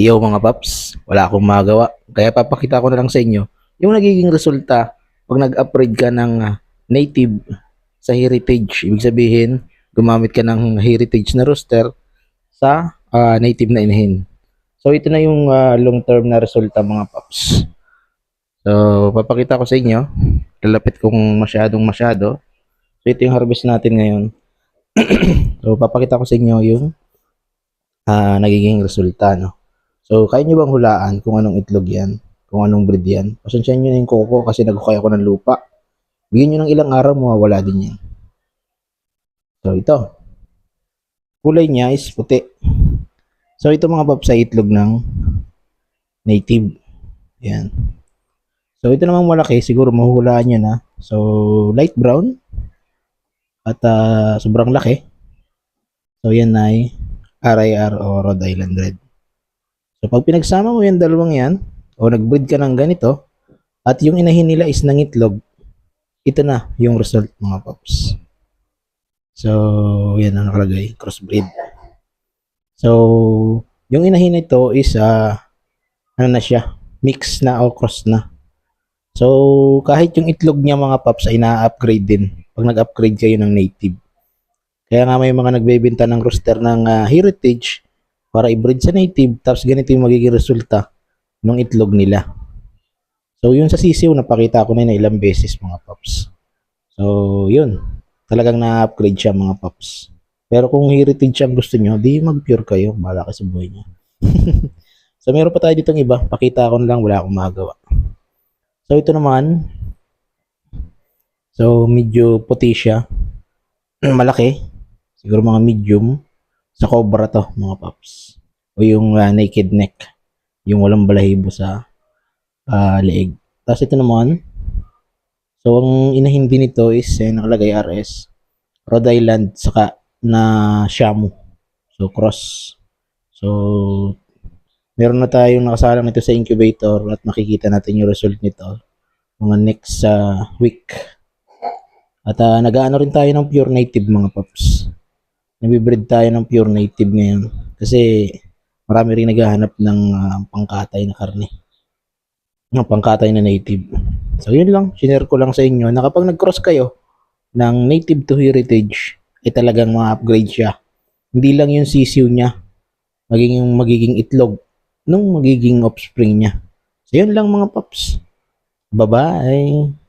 Iyo mga paps, wala akong magawa. Kaya papakita ko na lang sa inyo yung nagiging resulta pag nag-upgrade ka ng ah, native sa heritage. Ibig sabihin, gumamit ka ng heritage na rooster sa ah, native na inahin. So ito na yung ah, long-term na resulta mga paps. So papakita ko sa inyo. Lalapit kong masyadong masyado. So ito yung harvest natin ngayon. so papakita ko sa inyo yung ah, nagiging resulta. No? So, kaya nyo bang hulaan kung anong itlog yan? Kung anong breed yan? Pasensya nyo na yung koko kasi nagkukay ako ng lupa. Bigyan nyo ng ilang araw, mawawala din yan. So, ito. Kulay niya is puti. So, ito mga paps sa itlog ng native. Yan. So, ito namang malaki. Siguro mahuhulaan nyo na. So, light brown. At ah, sobrang laki. So, yan ay RIR o Rhode Island Red. So, pag pinagsama mo yung dalawang yan, o nag-breed ka ng ganito, at yung inahin nila is nangitlog, ito na yung result mga paps. So, yan ang nakalagay, crossbreed. So, yung inahin nito is, ah, ano na siya, mix na o cross na. So, kahit yung itlog niya mga paps ay na-upgrade din pag nag-upgrade kayo ng native. Kaya nga may mga nagbebenta ng rooster ng ah, heritage para i-breed sa native tapos ganito yung magiging resulta ng itlog nila. So yun sa sisiw napakita ko na yun ilang beses mga paps. So yun, talagang na-upgrade siya mga paps. Pero kung heritage ang gusto nyo, di mag-pure kayo. Bala ka sa buhay niya. so meron pa tayo ditong iba. Pakita ko na lang, wala akong magawa. So ito naman, so medyo puti siya. Malaki. Siguro mga medium sa cobra to mga paps. O yung ah, naked neck. Yung walang balahibo sa ah, leeg. Tapos ito naman. So ang inahindi nito is eh, nakalagay RS Rhode Island saka na Shamu. So cross. So meron na tayong nakasalang nito sa incubator at makikita natin yung result nito mga next ah, week. At uh, nag-ano rin tayo ng pure native mga paps nabibreed tayo ng pure native ngayon. Kasi marami rin naghahanap ng ah, pangkatay na karne. Ng pangkatay na native. So yun lang. Sinare ko lang sa inyo na kapag nag-cross kayo ng native to heritage ay talagang ma-upgrade siya. Hindi lang yung sisiw niya. Magiging magiging itlog nung magiging offspring niya. So yun lang mga paps. Bye bye